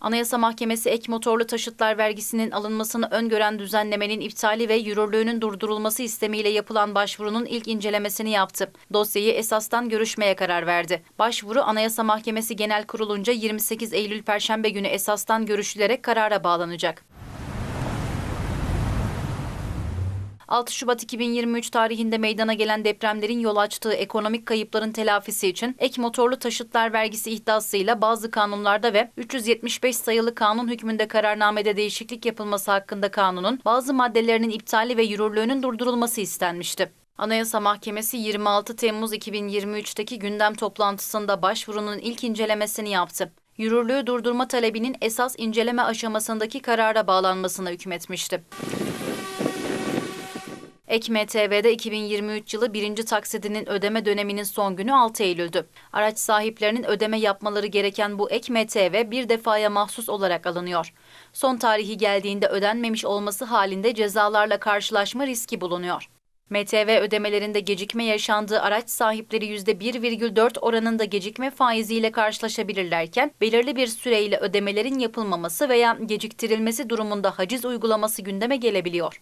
Anayasa Mahkemesi ek motorlu taşıtlar vergisinin alınmasını öngören düzenlemenin iptali ve yürürlüğünün durdurulması istemiyle yapılan başvurunun ilk incelemesini yaptı. Dosyayı esastan görüşmeye karar verdi. Başvuru Anayasa Mahkemesi Genel Kurulu'nca 28 Eylül Perşembe günü esastan görüşülerek karara bağlanacak. 6 Şubat 2023 tarihinde meydana gelen depremlerin yol açtığı ekonomik kayıpların telafisi için ek motorlu taşıtlar vergisi iddiasıyla bazı kanunlarda ve 375 sayılı kanun hükmünde kararnamede değişiklik yapılması hakkında kanunun bazı maddelerinin iptali ve yürürlüğünün durdurulması istenmişti. Anayasa Mahkemesi 26 Temmuz 2023'teki gündem toplantısında başvurunun ilk incelemesini yaptı. Yürürlüğü durdurma talebinin esas inceleme aşamasındaki karara bağlanmasına hükmetmişti. Ek MTV'de 2023 yılı birinci taksidinin ödeme döneminin son günü 6 Eylül'dü. Araç sahiplerinin ödeme yapmaları gereken bu ek MTV bir defaya mahsus olarak alınıyor. Son tarihi geldiğinde ödenmemiş olması halinde cezalarla karşılaşma riski bulunuyor. MTV ödemelerinde gecikme yaşandığı araç sahipleri %1,4 oranında gecikme faiziyle karşılaşabilirlerken belirli bir süreyle ödemelerin yapılmaması veya geciktirilmesi durumunda haciz uygulaması gündeme gelebiliyor.